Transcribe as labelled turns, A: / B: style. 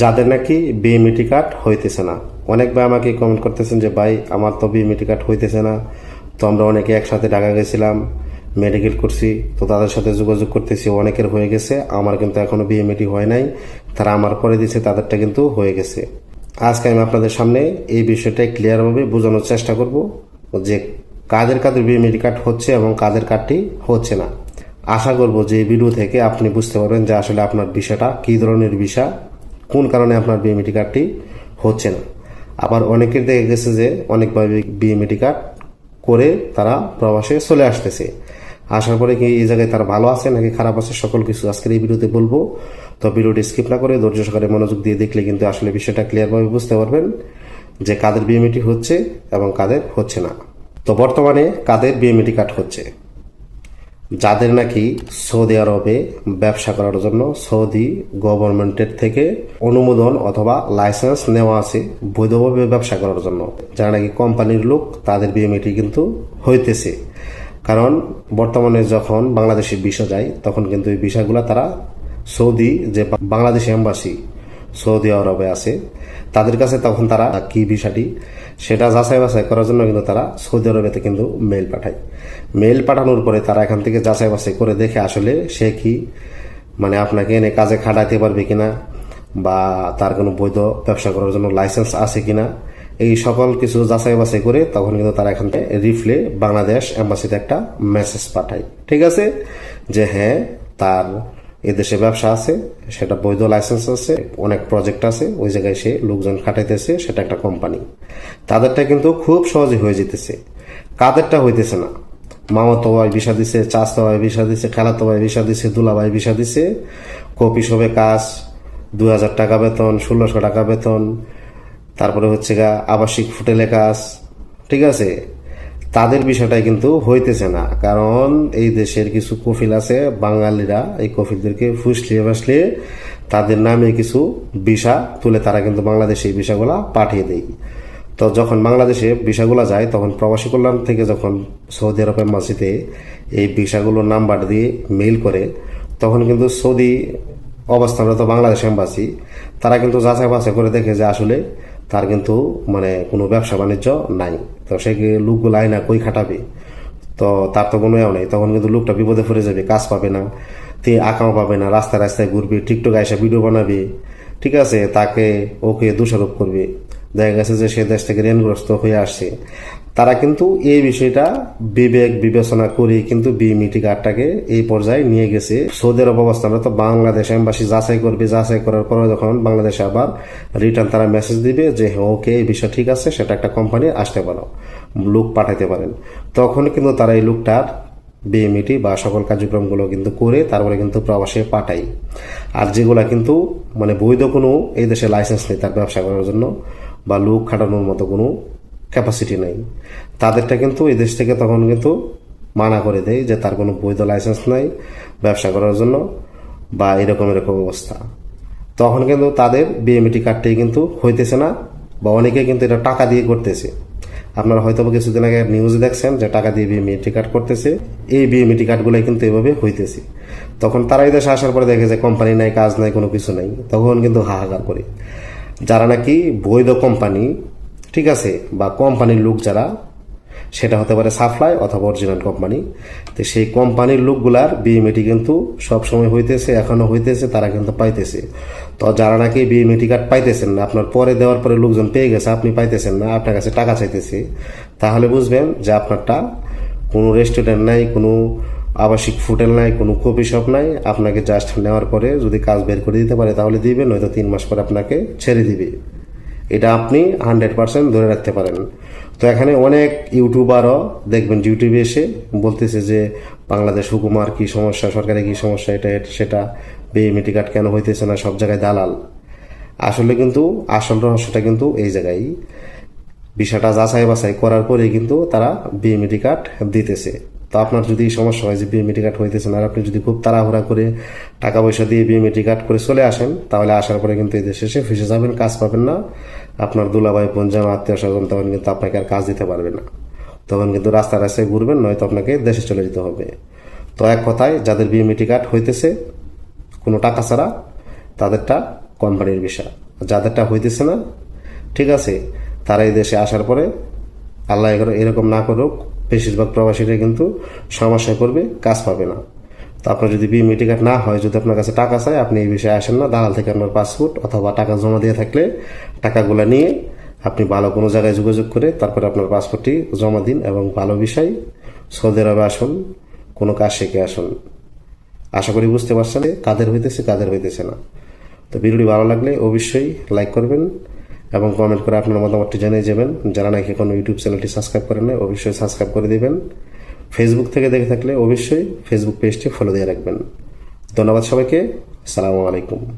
A: যাদের নাকি BMET card হইতেছে না। অনেক ভাই আমাকে কমেন্ট করতেছেন যে, ভাই, আমার তো বিএমইটি কার্ড হইতেছে না। তো আমরা অনেকে একসাথে ঢাকা গেছিলাম মেডিকেল করছি, তো তাদের সাথে যোগাযোগ করতেছি, অনেকের হয়ে গেছে। আমার কিন্তু এখনও বিএমইটি হয় নাই। তারা আমার পরে দিয়েছে তাদেরটা কিন্তু হয়ে গেছে। আজকে আমি আপনাদের সামনে এই বিষয়টা ক্লিয়ারভাবে বোঝানোর চেষ্টা করব যে, কাদের কাদের বিএমইটি কার্ড হচ্ছে এবং কাদের কার্ডটি হচ্ছে না। আশা করব যে এই ভিডিও থেকে আপনি বুঝতে পারবেন যে আসলে আপনার বিষয়টা কী ধরনের বিষয় কোন কারণে আপনার বিএমইটি কার্ডটি হচ্ছে না? আবার অনেকের দেখে গেছে যে অনেকভাবে বিএমইটি কার্ড করে তারা প্রবাসে চলে আসতেছে। আসার পরে কি এই জায়গায় তারা ভালো আছে নাকি খারাপ আছে সকল কিছু আজকের এই ভিডিওতে বলব। তো ভিডিওটি স্কিপ না করে ধৈর্য সহকারে মনোযোগ দিয়ে দেখলে কিন্তু আসলে বিষয়টা ক্লিয়ারভাবে বুঝতে পারবেন যে কাদের বিএমইটি হচ্ছে এবং কাদের হচ্ছে না। তো বর্তমানে কাদের বিএমইটি কার্ড হচ্ছে? যাদের নাকি সৌদি আরবে ব্যবসা করার জন্য সৌদি গভর্নমেন্টের থেকে অনুমোদন অথবা লাইসেন্স নেওয়া আছে, বৈধভাবে ব্যবসা করার জন্য। যারা নাকি কোম্পানির লোক, তাদের বিএমইটি কিন্তু হইতেছে। কারণ বর্তমানে যখন বাংলাদেশে ভিসা যায়, তখন কিন্তু এই ভিসাগুলো তারা সৌদি যে বাংলাদেশ এম্বাসি সৌদি আরবে আছে। তাদের কাছে তখন তারা কি ভিসাটি? সেটা যাচাই বাছাই করার জন্য কিন্তু তারা সৌদি আরবেতে কিন্তু মেল পাঠায়। মেল পাঠানোর পরে তারা এখান থেকে যাচাই বাছাই করে দেখে আসলে সে কি মানে আপনাকে এনে কাজে খাটাইতে পারবে কিনা বা তার কোনো বৈধ ব্যবসা করার জন্য লাইসেন্স আছে কিনা। এই সকল কিছু যাচাই বাছাই করে তখন কিন্তু তারা এখান থেকে রিফলে বাংলাদেশ এম্বাসিতে একটা মেসেজ পাঠায়। ঠিক আছে? যে হ্যাঁ তার এদেশে ব্যবসা আছে, সেটা বৈধ লাইসেন্স আছে, অনেক প্রজেক্ট আছে, ওই জায়গায় সে লোকজন খাটাইতেছে, সেটা একটা কোম্পানি তাদেরটা কিন্তু খুব সহজে হয়ে যেতেছে। কাদেরটা হইতেছে না। মামাতো ভাই ভিসা দিছে চাস্তো ভাই ভিসা দিছে, খালাতো ভাই ভিসা দিছে, দুলা ভাই ভিসা দিছে। কপি সবে কাজ দু হাজার টাকা বেতন, ষোলোশো টাকা বেতন। তারপরে হচ্ছে গা আবাসিক হোটেলে কাজ। ঠিক আছে? তাদের বিষয়টাই কিন্তু হইতেছে না। কারণ এই দেশের কিছু কফিল আছে, বাঙালিরা এই কফিলদেরকে ফুসলিয়ে ফাসলিয়ে তাদের নামে কিছু ভিসা তুলে তারা কিন্তু বাংলাদেশে এই ভিসাগুলা পাঠিয়ে দেয়। তো যখন বাংলাদেশে ভিসাগুলো যায়, তখন প্রবাসী কল্যাণ থেকে যখন সৌদি আরব এম্বাসিতে এই ভিসাগুলোর নাম্বার দিয়ে মেইল করে, তখন কিন্তু সৌদি অবস্থানরত বাংলাদেশ এম্বাসি, তারা কিন্তু যাচাই বাছাই করে দেখে যে আসলে তার কিন্তু মানে কোনো ব্যবসা বাণিজ্য নাই। তো সে লোকগুলো আয়না কই খাটাবে? তো তার তো কোনো নেই। তখন কিন্তু লোকটা বিপদে পড়ে যাবে, কাজ পাবে না, তে আঁকাও পাবে না, রাস্তায় রাস্তায় ঘুরবে, টিকটক আইসা ভিডিও বানাবে। ঠিক আছে? তাকে ওকে দোষারোপ করবে। দেখা গেছে যে সে দেশ থেকে ঋণগ্রস্ত হয়ে আসছে। তারা কিন্তু এই বিষয়টা বিবেক বিবেচনা করে কিন্তু বিএমইটি কার্ডটাকে এই পর্যায়ে নিয়ে গেছে। সৌদি আরব তো বাংলাদেশ এম্বাসি যাচাই করবে, যাচাই করার পরে যখন বাংলাদেশে আবার রিটার্ন তারা মেসেজ দিবে যে, ওকে, এই বিষয় ঠিক আছে, সেটা একটা কোম্পানি আসতে পারো লোক পাঠাইতে পারেন। তখন কিন্তু তারা এই লোকটার বিএমইটি বা সকল কার্যক্রমগুলো কিন্তু করে তারপরে কিন্তু প্রবাসে পাঠাই আর যেগুলা কিন্তু মানে বৈধ কোনো এই দেশে লাইসেন্স নেই তার ব্যবসা করার জন্য বা লোক খাটানোর মতো কোনো ক্যাপাসিটি নেই। তাদেরটা কিন্তু এই দেশ থেকে তখন কিন্তু মানা করে দেয় যে তার কোনো বৈধ লাইসেন্স নাই, ব্যবসা করার জন্য বা এরকম এরকম অবস্থা। তখন কিন্তু তাদের বিএমইটি কার্ডটাই কিন্তু হইতেছে না বা অনেকে কিন্তু এটা টাকা দিয়ে করতেছে। আপনারা হয়তো কিছুদিন আগে নিউজ দেখছেন যে টাকা দিয়ে বিএমইটি কার্ড করতেছে। এই বিএমইটি কার্ডগুলো কিন্তু এভাবে হইতেছে। তখন তারা এই দেশে আসার পরে দেখে যে কোম্পানি নাই, কাজ নাই, কোনো কিছু নাই। তখন কিন্তু হাহাকার করে। যারা নাকি বৈধ কোম্পানি ঠিক আছে? বা কোম্পানির লোক যারা, সেটা হতে পারে সাপ্লাই অথবা অরিজিনাল কোম্পানি তো সেই কোম্পানির লোকগুলার বিএমএটি কিন্তু সব সময় হইতেছে, এখনও হইতেছে, তারা কিন্তু পাইতেছে। তো যারা নাকি বিএমএটি কার্ড পাইতেছেন না, আপনার পরে দেওয়ার পরে লোকজন পেয়ে গেছে, আপনি পাইতেছেন না, আপনার কাছে টাকা চাইতেছে, তাহলে বুঝবেন যে আপনারটা কোনো রেস্টুরেন্ট নাই, কোনো আবাসিক হোটেল নাই, কোনো কফি শপ নাই, আপনাকে জাস্ট নেওয়ার পরে যদি কাজ বের করে দিতে পারে, তাহলে দিবে নয়তো তিন মাস পরে আপনাকে ছেড়ে দিবে। এটা আপনি হান্ড্রেড পার্সেন্ট ধরে রাখতে পারেন। তো এখানে অনেক ইউটিউবারও দেখবেন, ইউটিউবে এসে বলতেছে যে, বাংলাদেশ হুকুমার কি সমস্যা? সরকারের কি সমস্যা? এটা সেটা বিএমইটি কার্ড কেন হইতেছে না? সব জায়গায় দালাল। আসলে কিন্তু আসল রহস্যটা কিন্তু এই জায়গায়। বিষয়টা যাচাই বাছাই করার পরেই কিন্তু তারা বিএমইটি কার্ড দিতেছে। তো আপনার যদি এই সমস্যা হয় যে বিএমইটি কার্ড হইতেছে না, আর আপনি যদি খুব তাড়াহুড়া করে টাকা পয়সা দিয়ে বিএমইটি কার্ড করে চলে আসেন, তাহলে আসার পরে কিন্তু এই দেশে এসে ফেসে যাবেন, কাজ পাবেন না। আপনার দুলাভাই পঞ্জাম আত্মীয় স্বজন, তখন কিন্তু আপনাকে আর কাজ দিতে পারবে না। তখন কিন্তু রাস্তা রাস্তায় ঘুরবেন, নয়তো আপনাকে দেশে চলে যেতে হবে। তো এক কথায়, যাদের বিএমইটি কার্ড হইতেছে, কোনো টাকা ছাড়া তাদেরটা কোম্পানির ভিসা। যাদেরটা হইতেছে না, ঠিক আছে, তারা এই দেশে আসার পরে আল্লাহ এরকম না করুক বেশিরভাগ প্রবাসীরা কিন্তু সমস্যায় করবে, কাজ পাবে না। তো আপনার যদি বি কার্ড না হয়, যদি আপনার কাছে টাকা চায়, আপনি এই বিষয়ে আসেন না। দালাল থেকে আপনার পাসপোর্ট অথবা টাকা জমা দিয়ে থাকলে টাকাগুলো নিয়ে আপনি ভালো কোনো জায়গায় যোগাযোগ করে তারপরে আপনার পাসপোর্টটি জমা দিন এবং ভালো বিষয় সৌদি আরবে আসুন, কোনো কাজ শিখে আসুন। আশা করি বুঝতে পারছেন কাদের হইতেছে কাদের হইতেছে না। তো ভিডিওটি ভালো লাগলে অবশ্যই লাইক করবেন। এবং কমেন্ট করে আপনার মতামতটি জানিয়ে যাবেন। যারা নাকি কোনো ইউটিউব চ্যানেলটি সাবস্ক্রাইব করেন না অবশ্যই সাবস্ক্রাইব করে দেবেন। ফেসবুক থেকে দেখে থাকলে অবশ্যই ফেসবুক পেজটি ফলো দিয়ে রাখবেন। ধন্যবাদ সবাইকে। আসসালামু আলাইকুম।